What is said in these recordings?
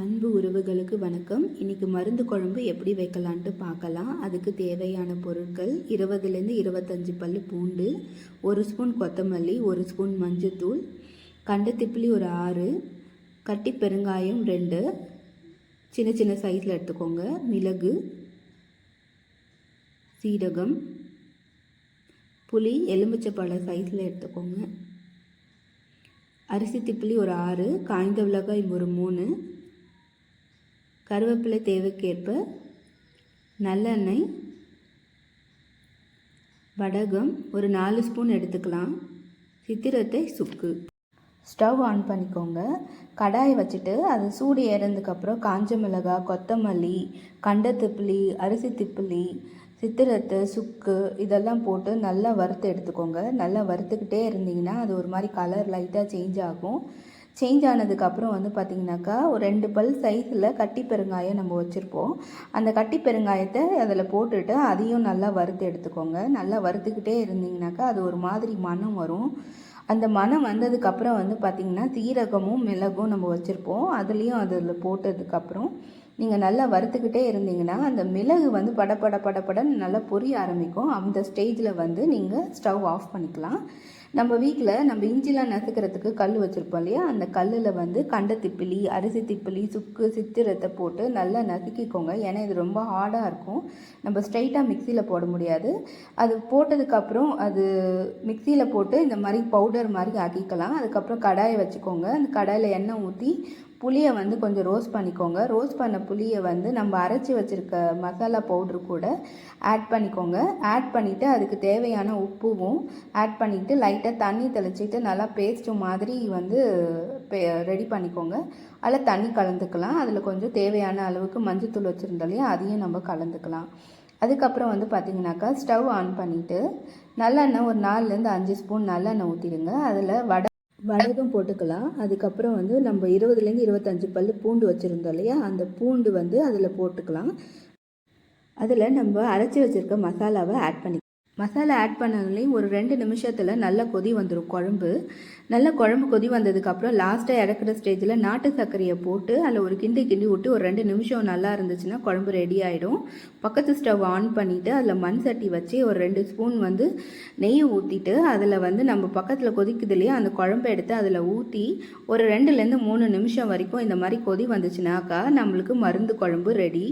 அன்பு உறவுகளுக்கு வணக்கம். இன்னைக்கு மருந்து குழம்பு எப்படி வைக்கலான்ட்டு பார்க்கலாம். அதுக்கு தேவையான பொருட்கள் இருபதுலேருந்து இருபத்தஞ்சி பல் பூண்டு ஒரு ஸ்பூன் கொத்தமல்லி ஒரு ஸ்பூன் மஞ்சத்தூள் கண்டத்திப்பிலி ஒரு ஆறு கட்டி பெருங்காயம் ரெண்டு சின்ன சின்ன சைஸில் எடுத்துக்கோங்க. மிளகு சீரகம் புளி எலுமிச்சப்பழ சைஸில் எடுத்துக்கோங்க. அரிசி திப்பிலி ஒரு ஆறு காய்ந்த மிளகாய் ஒரு மூணு கருவேப்பிலை தேவைக்கேற்ப நல்லெண்ணெய் வடகம் ஒரு நாலு ஸ்பூன் எடுத்துக்கலாம். சித்திரத்தை சுக்கு. ஸ்டவ் ஆன் பண்ணிக்கோங்க. கடாயை வச்சுட்டு அது சூடு ஏறதுக்கப்புறம் காஞ்ச மிளகாய் கொத்தமல்லி கண்ட திப்பிலி அரிசி திப்பிலி சித்திரத்தை சுக்கு இதெல்லாம் போட்டு நல்லா வறுத்து எடுத்துக்கோங்க. நல்லா வறுத்துக்கிட்டே இருந்தீங்கன்னா அது ஒரு மாதிரி கலர் லைட்டாக சேஞ்ச் ஆகும். சேஞ்ச் ஆனதுக்கப்புறம் வந்து பார்த்திங்கனாக்கா ஒரு ரெண்டு பல் சைஸில் கட்டி பெருங்காயம் நம்ம வச்சுருப்போம். அந்த கட்டி பெருங்காயத்தை அதில் போட்டுட்டு அதையும் நல்லா வறுத்து எடுத்துக்கோங்க. நல்லா வறுத்துக்கிட்டே இருந்தீங்கனாக்கா அது ஒரு மாதிரி மனம் வரும். அந்த மனம் வந்ததுக்கப்புறம் வந்து பார்த்திங்கன்னா சீரகமும் மிளகும் நம்ம வச்சுருப்போம். அதுலேயும் அதில் போட்டதுக்கப்புறம் நீங்கள் நல்லா வறுத்துக்கிட்டே இருந்தீங்கன்னா அந்த மிளகு வந்து படப்பட படப்படன்னு நல்லா பொரிய ஆரம்பிக்கும். அந்த ஸ்டேஜில் வந்து நீங்கள் ஸ்டவ் ஆஃப் பண்ணிக்கலாம். நம்ம வீட்டில் நம்ம இஞ்சிலாம் நசுக்கிறதுக்கு கல் வச்சுருப்போம் இல்லையா? அந்த கல்லில் வந்து கண்ட திப்பிலி அரிசி திப்பிலி சுக்கு சித்திரத்தை போட்டு நல்லா நசுக்கிக்கோங்க. ஏன்னா இது ரொம்ப ஹார்டாக இருக்கும். நம்ம ஸ்ட்ரைட்டாக மிக்சியில் போட முடியாது. அது போட்டதுக்கப்புறம் அது மிக்சியில் போட்டு இந்த மாதிரி பவுடர் மாதிரி ஆக்கிக்கலாம். அதுக்கப்புறம் கடாயை வச்சுக்கோங்க. அந்த கடாயில் எண்ணெய் ஊற்றி புளியை வந்து கொஞ்சம் ரோஸ்ட் பண்ணிக்கோங்க. ரோஸ்ட் பண்ண புளியை வந்து நம்ம அரைச்சி வச்சுருக்க மசாலா பவுட்ரு கூட ஆட் பண்ணிக்கோங்க. ஆட் பண்ணிவிட்டு அதுக்கு தேவையான உப்புவும் ஆட் பண்ணிவிட்டு லைட்டாக தண்ணி தெளிச்சிட்டு நல்லா பேஸ்ட்டு மாதிரி வந்து ரெடி பண்ணிக்கோங்க. அதில் தண்ணி கலந்துக்கலாம். அதில் கொஞ்சம் தேவையான அளவுக்கு மஞ்சத்தூள் வச்சுருந்தாலையும் அதையும் நம்ம கலந்துக்கலாம். அதுக்கப்புறம் வந்து பார்த்திங்கனாக்கா ஸ்டவ் ஆன் பண்ணிவிட்டு நல்லெண்ணெய் ஒரு நாலுலேருந்து அஞ்சு ஸ்பூன் நல்லெண்ணெய் ஊற்றிடுங்க அதில் வடை வடகம் போட்டுக்கலாம். அதுக்கப்புறம் வந்து நம்ம இருபதுலேருந்து இருபத்தஞ்சி பல் பூண்டு வச்சுருந்தோம் இல்லையா? அந்த பூண்டு வந்து அதில் போட்டுக்கலாம். அதில் நம்ம அரைச்சி வச்சுருக்க மசாலாவை ஆட் பண்ணி மசாலா ஆட் பண்ணதுலேயும் ஒரு ரெண்டு நிமிஷத்தில் நல்ல கொதி வந்துடும் குழம்பு. நல்ல குழம்பு கொதி வந்ததுக்கப்புறம் லாஸ்ட்டாக இறக்குற ஸ்டேஜில் நாட்டு சர்க்கரையை போட்டு அதில் ஒரு கிண்டி கிண்டி விட்டு ஒரு ரெண்டு நிமிஷம் நல்லா இருந்துச்சுன்னா குழம்பு ரெடி ஆகிடும் பக்கத்து ஸ்டவ் ஆன் பண்ணிவிட்டு அதில் மண் சட்டி வச்சு ஒரு ரெண்டு ஸ்பூன் வந்து நெய் ஊற்றிட்டு அதில் வந்து நம்ம பக்கத்தில் கொதிக்குது இல்லையா அந்த குழம்பு எடுத்து அதில் ஊற்றி ஒரு ரெண்டுலேருந்து மூணு நிமிஷம் வரைக்கும் இந்த மாதிரி கொதி வந்துச்சுனாக்கா நம்மளுக்கு மருந்து குழம்பு ரெடி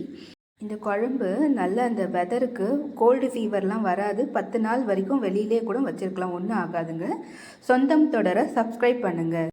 இந்த குழம்பு நல்ல அந்த வெதருக்கு கோல்டு ஃபீவர்லாம் வராது. பத்து நாள் வரைக்கும் வெளியிலே கூட வச்சுருக்கலாம். ஒன்றும் ஆகாதுங்க. சொந்தம் தொடர சப்ஸ்கிரைப் பண்ணுங்கள்